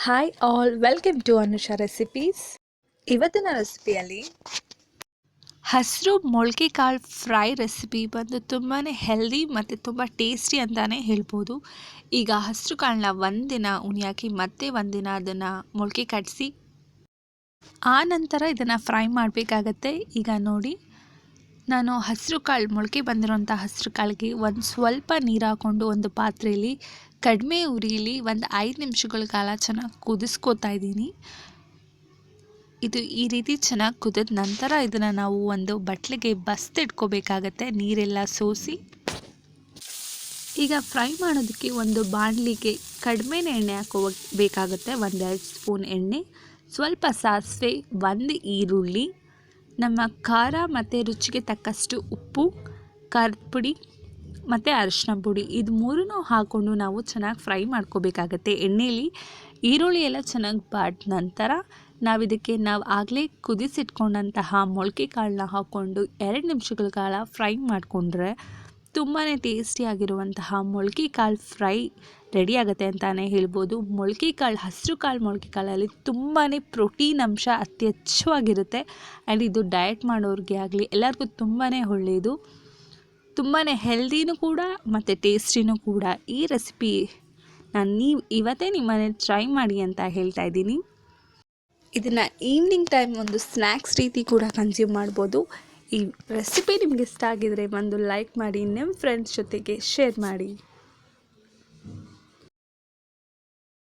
Hi all welcome to Anusha recipes ಇವತ್ತಿನ ರೆಸಿಪಿಯಲ್ಲಿ ಹಸಿರು ಮೊಳಕೆ ಕಾಳು ಫ್ರೈ ರೆಸಿಪಿ ಬಂದು ತುಂಬಾ ಹೆಲ್ದಿ ಮತ್ತು ತುಂಬ ಟೇಸ್ಟಿ ಅಂತಲೇ ಹೇಳ್ಬೋದು. ಈಗ ಹಸಿರು ಕಾಳನ್ನ ಒಂದಿನ ಉಣಿಯಾಕಿ ಮತ್ತೆ ಒಂದಿನ ಅದನ್ನು ಮೊಳಕೆ ಕಟ್ಟಿಸಿ ಆ ನಂತರ ಇದನ್ನು ಫ್ರೈ ಮಾಡಬೇಕಾಗತ್ತೆ. ಈಗ ನೋಡಿ. ನಾನು ಹಸಿರು ಕಾಳು ಮೊಳಕೆ ಬಂದಿರುವಂಥ ಹಸಿರು ಕಾಳಿಗೆ ಒಂದು ಸ್ವಲ್ಪ ನೀರು ಹಾಕ್ಕೊಂಡು ಒಂದು ಪಾತ್ರೆಯಲ್ಲಿ ಕಡಿಮೆ ಉರಿಯಲ್ಲಿ ಒಂದು ಐದು ನಿಮಿಷಗಳ ಕಾಲ ಚೆನ್ನಾಗಿ ಕುದಿಸ್ಕೋತಾ ಇದ್ದೀನಿ. ಇದು ಈ ರೀತಿ ಚೆನ್ನಾಗಿ ಕುದಿದ ನಂತರ ಇದನ್ನು ನಾವು ಒಂದು ಬಟ್ಲಿಗೆ ಬಸ್ತಿಟ್ಕೋಬೇಕಾಗತ್ತೆ ನೀರೆಲ್ಲ ಸೋಸಿ. ಈಗ ಫ್ರೈ ಮಾಡೋದಕ್ಕೆ ಒಂದು ಬಾಣಲಿಗೆ ಕಡಿಮೆ ಎಣ್ಣೆ ಹಾಕೋಬೇಕಾಗತ್ತೆ, ಒಂದೆರಡು ಸ್ಪೂನ್ ಎಣ್ಣೆ, ಸ್ವಲ್ಪ ಸಾಸಿವೆ, ಒಂದು ಈರುಳ್ಳಿ ನಮ್ಮ ಖಾರ ಮತ್ತು ರುಚಿಗೆ ತಕ್ಕಷ್ಟು ಉಪ್ಪು ಖಾರದ ಪುಡಿ ಮತ್ತು ಅರಿಶಿನ ಪುಡಿ. ಇದು ಮೂರನ್ನೂ ಹಾಕ್ಕೊಂಡು ನಾವು ಚೆನ್ನಾಗಿ ಫ್ರೈ ಮಾಡ್ಕೋಬೇಕಾಗತ್ತೆ. ಎಣ್ಣೆಯಲ್ಲಿ ಈರುಳ್ಳಿ ಎಲ್ಲ ಚೆನ್ನಾಗಿ ಬಾಡ್ ನಂತರ ನಾವು ಇದಕ್ಕೆ ನಾವು ಆಗಲೇ ಕುದಿಸಿಟ್ಕೊಂಡಂತಹ ಮೊಳಕೆ ಕಾಳನ್ನ ಹಾಕ್ಕೊಂಡು ಎರಡು ನಿಮಿಷಗಳ ಕಾಲ ಫ್ರೈ ಮಾಡಿಕೊಂಡ್ರೆ ತುಂಬಾ ಟೇಸ್ಟಿಯಾಗಿರುವಂತಹ ಮೊಳಕೆ ಕಾಳು ಫ್ರೈ ರೆಡಿ ಆಗುತ್ತೆ ಅಂತಲೇ ಹೇಳ್ಬೋದು. ಮೊಳಕೆ ಕಾಳು, ಹಸಿರು ಕಾಳು, ಮೊಳಕೆ ಕಾಳಲ್ಲಿ ತುಂಬಾ ಪ್ರೋಟೀನ್ ಅಂಶ ಅತಿ ಹೆಚ್ಚವಾಗಿರುತ್ತೆ ಆ್ಯಂಡ್ ಇದು ಡಯಟ್ ಮಾಡೋರಿಗೆ ಆಗಲಿ ಎಲ್ಲರಿಗೂ ತುಂಬಾ ಒಳ್ಳೆಯದು ತುಂಬಾ ಹೆಲ್ದಿನೂ ಕೂಡ ಮತ್ತು ಟೇಸ್ಟಿನೂ ಕೂಡ. ಈ ರೆಸಿಪಿ ನಾನು ನೀವು ಇವತ್ತೇ ನಿಮ್ಮ ಮನೇಲಿ ಟ್ರೈ ಮಾಡಿ ಅಂತ ಹೇಳ್ತಾ ಇದ್ದೀನಿ. ಇದನ್ನು ಈವ್ನಿಂಗ್ ಟೈಮ್ ಒಂದು ಸ್ನ್ಯಾಕ್ಸ್ ರೀತಿ ಕೂಡ ಕನ್ಸ್ಯೂಮ್ ಮಾಡ್ಬೋದು. ಈ ರೆಸಿಪಿ ನಿಮ್ಗೆ ಇಷ್ಟ ಆಗಿದ್ರೆ ಒಂದು ಲೈಕ್ ಮಾಡಿ ನಿಮ್ಮ ಫ್ರೆಂಡ್ಸ್ ಜೊತೆಗೆ ಶೇರ್ ಮಾಡಿ.